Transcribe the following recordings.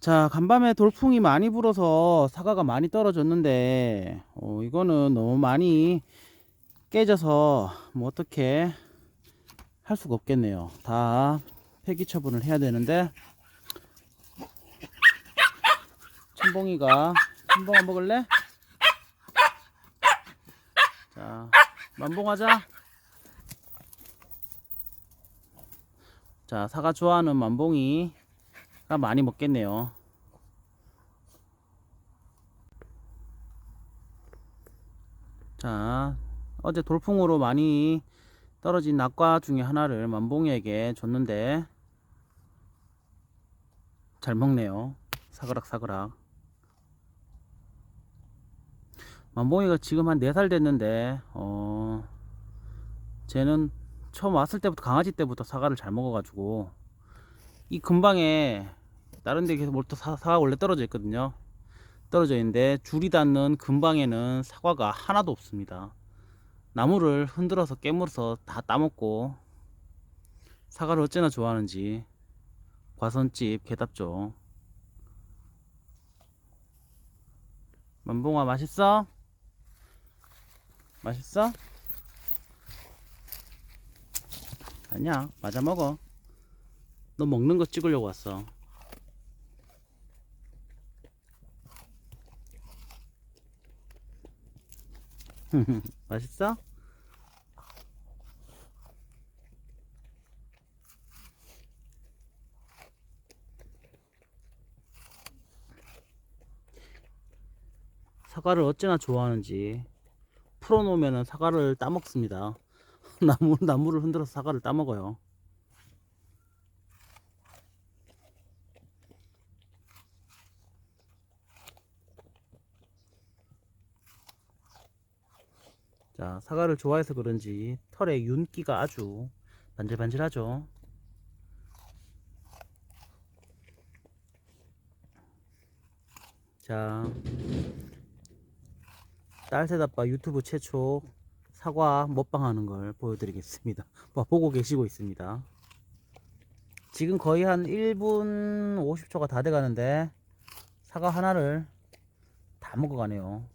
자, 간밤에 돌풍이 많이 불어서 사과가 많이 떨어졌는데, 어, 이거는 너무 많이 깨져서 뭐 어떻게 할 수가 없겠네요. 다 폐기 처분을 해야 되는데, 천봉이가, 천봉아 먹을래? 자, 만봉하자. 자, 사과 좋아하는 만봉이가 많이 먹겠네요. 자, 어제 돌풍으로 많이 떨어진 낙과 중에 하나를 만봉이에게 줬는데 잘 먹네요. 사그락 사그락. 만봉이가 지금 한 4살 됐는데 어 쟤는 처음 왔을 때부터 강아지 때부터 사과를 잘 먹어가지고 이 근방에 다른 데 계속 뭘또 사과 원래 떨어져 있거든요. 떨어져 있는데 줄이 닿는 근방에는 사과가 하나도 없습니다. 나무를 흔들어서 깨물어서 다 따먹고 사과를 어찌나 좋아하는지 과선집 개답죠. 만봉아 맛있어? 맛있어? 아니야 맞아 먹어 너 먹는 거 찍으려고 왔어 맛있어? 사과를 어찌나 좋아하는지 풀어놓으면 사과를 따먹습니다 나무, 나무를 흔들어서 사과를 따먹어요 자, 사과를 좋아해서 그런지 털에 윤기가 아주 반질반질하죠. 자, 딸새다빠 유튜브 최초 사과 먹방하는 걸 보여드리겠습니다. 뭐, 보고 계시고 있습니다. 지금 거의 한 1분 50초가 다 돼가는데 사과 하나를 다 먹어가네요.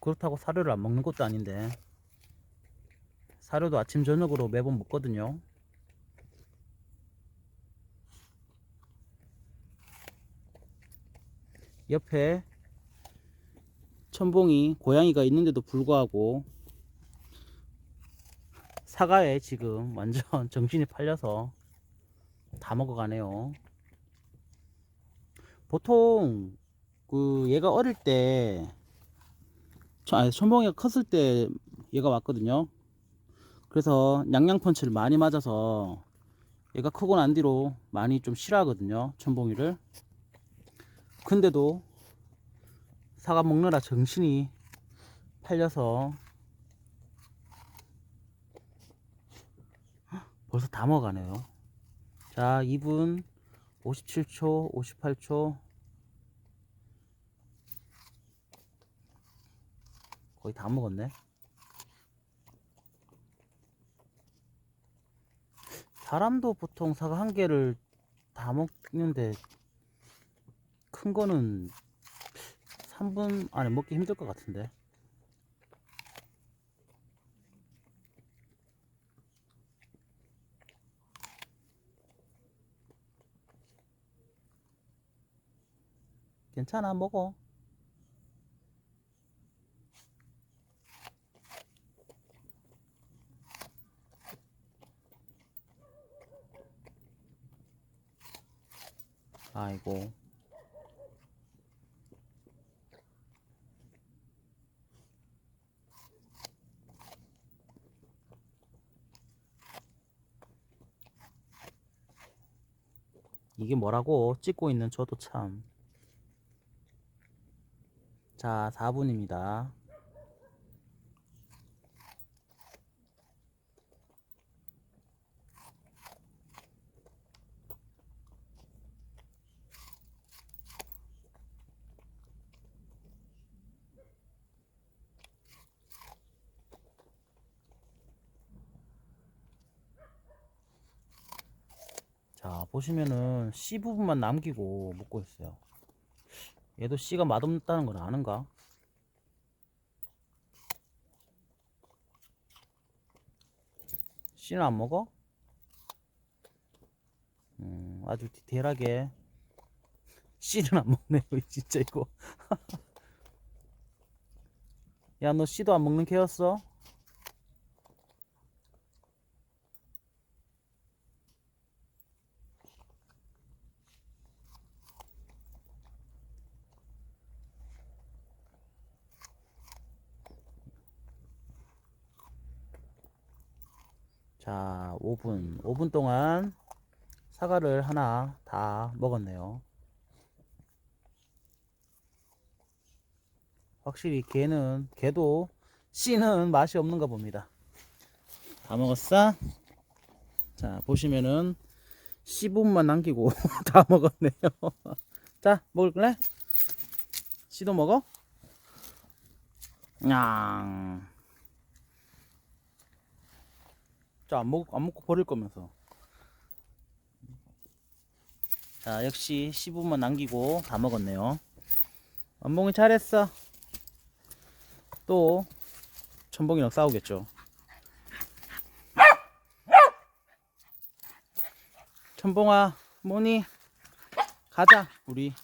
그렇다고 사료를 안 먹는 것도 아닌데. 사료도 아침 저녁으로 매번 먹거든요. 옆에 천봉이 고양이가 있는데도 불구하고 사과에 지금 완전 정신이 팔려서 다 먹어가네요. 보통 그 얘가 어릴 때 저- 아니, 천봉이가 컸을 때 얘가 왔거든요. 그래서 양양펀치를 많이 맞아서 얘가 크고 난 뒤로 많이 좀 싫어하거든요. 천봉이를. 근데도 사과 먹느라 정신이 팔려서 헉, 벌써 다 먹어가네요. 자, 2분 57초, 58초. 거의 다 먹었네. 사람도 보통 사과 한 개를 다 먹는데 큰 거는 3분 안에 먹기 힘들 것 같은데. 괜찮아, 먹어. 아이고. 이게 뭐라고 찍고 있는 저도 참. 자, 4분입니다. 자, 자, 보시면은 씨 부분만 남기고 먹고 있어요. 얘도 씨가 맛없다는 걸 아는가? 씨는 안 먹어? 음, 아주 디테일하게 씨는 안 먹네요, 진짜 이거. 야, 너 씨도 안 먹는 개였어? 자, 5분. 5분 동안 사과를 하나 다 먹었네요. 확실히 개는, 개도 씨는 맛이 없는가 봅니다. 다 먹었어? 자, 보시면은 씨 부분만 남기고 다 먹었네요. 자, 먹을래? 씨도 먹어? 냥. 자, 안 먹, 안 먹고 버릴 거면서. 자, 역시 10분만 남기고 다 먹었네요. 원봉이 잘했어. 또, 천봉이랑 싸우겠죠. 천봉아, 뭐니? 가자, 우리.